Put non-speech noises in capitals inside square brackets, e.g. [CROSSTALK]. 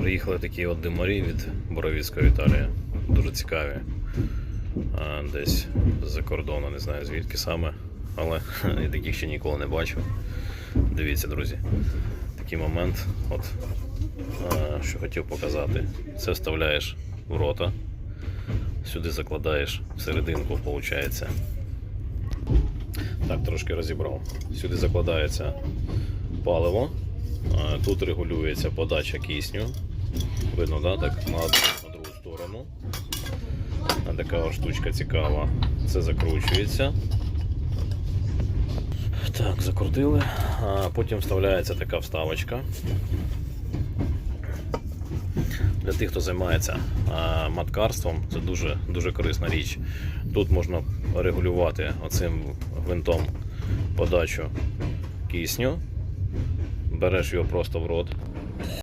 Приїхали такі от димарі від Боровіцької Італії. Дуже цікаві. Десь з-за кордону, не знаю звідки саме, але [LAUGHS] я таких ще ніколи не бачив. Дивіться, друзі, такий момент, от, що хотів показати. Це вставляєш в рота, сюди закладаєш всерединку, виходить. Так, трошки розібрав. Сюди закладається паливо. Тут регулюється подача кисню. Видно, да? так? На, на другу сторону. Така штучка цікава. Це закручується. Так, закрутили. А потім вставляється така вставочка. Для тих, хто займається маткарством, це дуже, дуже корисна річ. Тут можна регулювати оцим гвинтом подачу кисню. Береш його просто в рот,